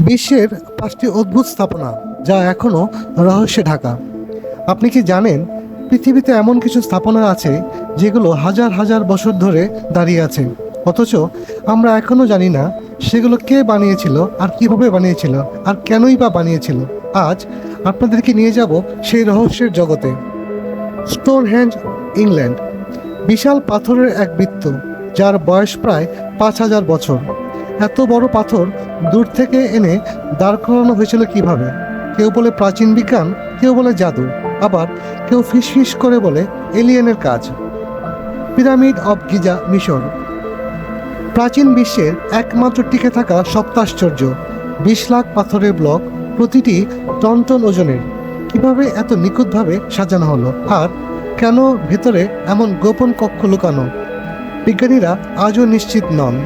বিশ্বের পাঁচটি অদ্ভুত স্থাপনা যা এখনও রহস্যে ঢাকা। আপনি কি জানেন পৃথিবীতে এমন কিছু স্থাপনা আছে যেগুলো হাজার হাজার বছর ধরে দাঁড়িয়ে আছে? অথচ আমরা এখনও জানি না সেগুলো কে বানিয়েছিল আর কীভাবে বানিয়েছিল আর কেনই বা বানিয়েছিল। আজ আপনাদেরকে নিয়ে যাব সেই রহস্যের জগতে। স্টোনহ্যাঞ্জ ইংল্যান্ড বিশাল পাথরের এক বৃত্ত, যার বয়স প্রায় পাঁচ হাজার বছর। এত বড় পাথর দূর থেকে এনে দাঁড় করানো হয়েছিল কীভাবে? কেউ বলে প্রাচীন বিজ্ঞান, কেউ বলে জাদু, আবার কেউ ফিসফিস করে বলে এলিয়েনের কাজ। পিরামিড অব গিজা মিশর প্রাচীন বিশ্বের একমাত্র টিকে থাকা সপ্তাশ্চর্য, বিশ লাখ পাথরের ব্লক, প্রতিটি টন টন ওজনের। কীভাবে এত নিখুঁতভাবে সাজানো হলো? আর কেন ভেতরে এমন গোপন কক্ষ লুকানো? বিজ্ঞানীরা আজও নিশ্চিত নন।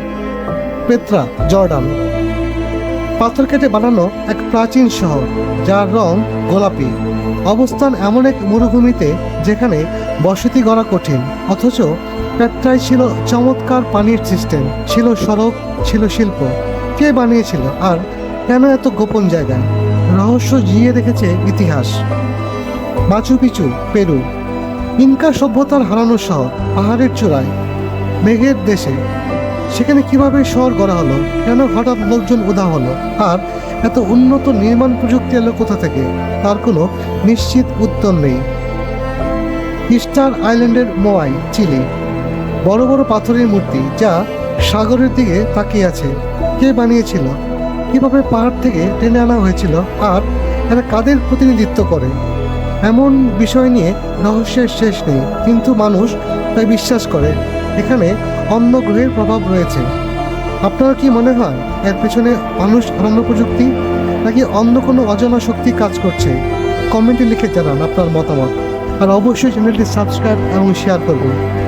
Petra, Jordan. পাথর কেটে বানানো এক প্রাচীন শহর, যার রং গোলাপি। অবস্থান এমন এক মরুভূমিতে যেখানে বসতি গড়া কঠিন, অথচ পেট্রায় ছিল চমৎকার পানির সিস্টেম, ছিল সড়ক, ছিল শিল্প। কে বানিয়েছিল আর কেন এত গোপন জায়গায় রহস্য জিয়ে রেখেছে ইতিহাস। Machu Picchu, Peru. ইনকা সভ্যতার হারানো শহর, পাহাড়ের চূড়ায়। মেঘের দেশে। সেখানে কীভাবে শহর গড়া হলো? কেন হঠাৎ লোকজন উদা হলো? আর এত উন্নত নির্মাণ প্রযুক্তি এলো কোথা থেকে? তার কোনো নিশ্চিত উত্তর নেই। ইস্টার আইল্যান্ডের মোয়াই, চিলি। বড় বড় পাথরের মূর্তি যা সাগরের দিকে তাকিয়ে আছে। কে বানিয়েছিল? কীভাবে পাহাড় থেকে টেনে আনা হয়েছিল? আর এরা কাদের প্রতিনিধিত্ব করে? এমন বিষয় নিয়ে রহস্যের শেষ নেই। কিন্তু মানুষ তাই বিশ্বাস করে। এখানে অন্য গ্রহের প্রভাব রয়েছে। আপনার কি মনে হয়, এর পেছনে মানুষ অন্য প্রযুক্তি, নাকি অন্য কোনো অজানা শক্তি কাজ করছে? কমেন্টে লিখে জানান আপনার মতামত। আর অবশ্যই চ্যানেলটি সাবস্ক্রাইব এবং শেয়ার করবেন